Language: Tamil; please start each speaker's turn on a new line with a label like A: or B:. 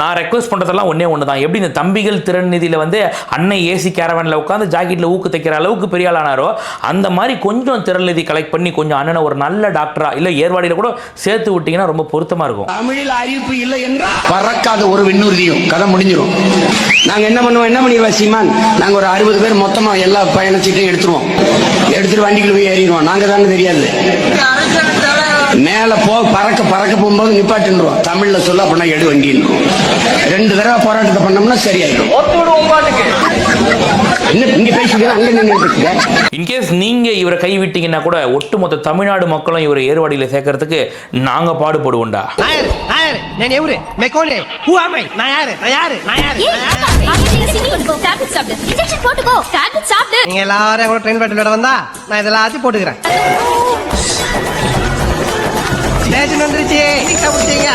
A: நான் ரெக்வஸ்ட் பண்றதெல்லாம் ஒண்ணே ஒன்று தான் எப்படி இந்த தம்பிகள் திறன் நிதியில வந்து அன்னை ஏசி கேரவன்ல உட்காந்து ஜாக்கெட்ல ஊக்கு தைக்கிற அளவுக்கு பெரிய ஆளானாரோ அந்த மாதிரி கொஞ்சம் திறன் நிதி கலெக்ட் பண்ணி கொஞ்சம் அண்ணனை ஒரு நல்ல டாக்டரா இல்ல ஏர்வாடியில கூட சேர்த்து விட்டீங்கன்னா ரொம்ப பொருத்தமா இருக்கும்.
B: தமிழில் அறிவிப்பு இல்லை என்றால்? பறக்காத ஒரு விண்ணுறுதியும் கதை முடிஞ்சிடும் நாங்க என்ன பண்ணுவோம் என்ன பண்ணிடுவோம் சீமான்? நாங்க ஒரு அறுபது பேர் மொத்தமா எல்லா பயணச்சீட்டையும் எடுத்துருவோம். எடுத்துட்டு வண்டிக்குள்ள போய் ஏறிடுவோம். நாங்க தானே தெரியாது. மேல போ பறக்க பறக்க போகும்போது நிப்பாட்டிடுவோம் தமிழ்ல சொல்ல அப்படின்னா எடு வண்டின்னு. ரெண்டு தடவை போராட்டத்தை பண்ணோம்னா சரியாயிடும்.
A: இன்கேஸ் நீங்க இவரை கைவிட்டீங்கன்னா கூட ஒட்டுமொத்த தமிழ்நாடு மக்களும் இவரை ஏர்வாடியில சேர்க்கறதுக்கு நாங்க பாடுபடுவோம்டா.
C: எல்லாரும் ட்ரெயின் பேட்டில் வந்தா நான் இதெல்லாத்தையும் போட்டுக்கிறேன். ஸ்டேஷன் வந்துருச்சு சாப்பிடுச்சீங்க